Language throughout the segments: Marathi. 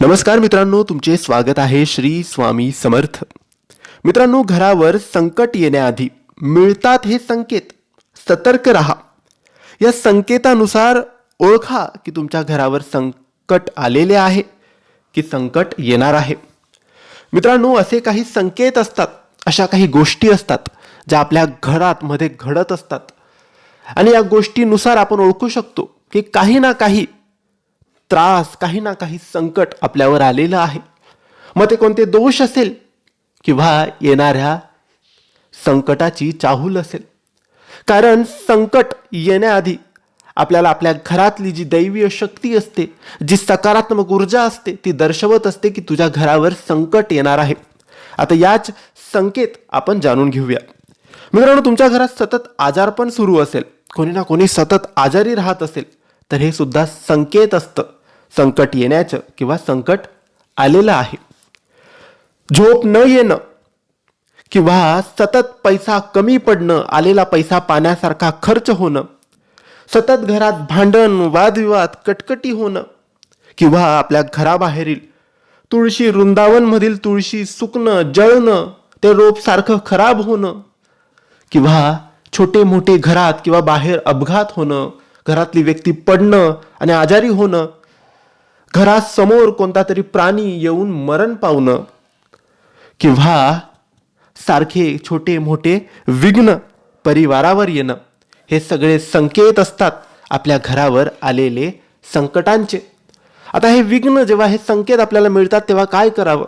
नमस्कार मित्रांनो तुमचे स्वागत आहे श्री स्वामी समर्थ. मित्रांनो घरावर संकट येण्याआधी मिळतात हे संकेत. सतर्क राहा. या संकेतानुसार ओळखा की तुमच्या घरावर संकट आलेले आहे की संकट येणार आहे. मित्रांनो असे काही संकेत असतात अशा काही गोष्टी असतात ज्या आपल्या घरात मध्ये घडत असतात. आणि या गोष्टीनुसार आपण ओळखू शकतो की काही ना काही त्रास काही ना काही संकट आपल्यावर आलेलं आहे. मग ते कोणते दोष असेल? किंवा येणाऱ्या संकटाची चाहूल असेल? कारण संकट येण्याआधी आपल्याला आपल्या घरातली जी दैवीय शक्ती असते जी सकारात्मक ऊर्जा असते ती दर्शवत असते की तुझ्या घरावर संकट येणार आहे. आता याच संकेत आपण जाणून घेऊया. मित्रांनो तुमच्या घरात सतत आजारपण सुरू असेल. कोणी ना कोणी सतत आजारी राहत असेल. तर हे सुद्धा संकेत असतं. संकट येण्याचं किंवा संकट आलेलं आहे. झोप न येणं किंवा सतत पैसा कमी पडणं आलेला पैसा पाण्यासारखा खर्च होणं सतत घरात भांडण वादविवाद कटकटी होणं किंवा आपल्या घराबाहेरील तुळशी वृंदावनमधील तुळशी सुकणं जळणं ते रोप सारखं खराब होणं किंवा छोटे मोठे घरात किंवा बाहेर अपघात होणं घरातली व्यक्ती पडणं आणि आजारी होणं घरासमोर कोणता तरी प्राणी येऊन मरण पावणं किंवा सारखे छोटे मोठे विघ्न परिवारावर येणं हे सगळे संकेत असतात आपल्या घरावर आलेले संकटांचे. आता हे विघ्न जेव्हा हे संकेत आपल्याला मिळतात तेव्हा काय करावं?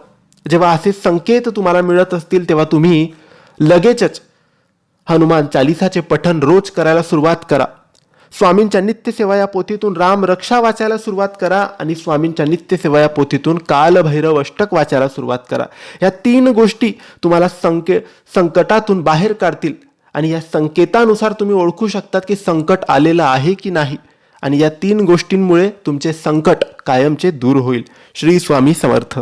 जेव्हा असे संकेत तुम्हाला मिळत असतील तेव्हा तुम्ही लगेचच हनुमान चालिसाचे पठण रोज करायला सुरुवात करा. स्वामींच्या नित्यसेवा या पोथीतून राम रक्षा वाचायला सुरुवात करा आणि स्वामींच्या नित्यसेवा या पोथीतून कालभैरव अष्टक वाचायला सुरुवात करा. या तीन गोष्टी तुम्हाला संके संकटातून बाहेर काढतील. आणि या संकेतानुसार तुम्ही ओळखू शकतात की संकट आलेलं आहे की नाही. आणि या तीन गोष्टींमुळे तुमचे संकट कायमचे दूर होईल. श्री स्वामी समर्थ.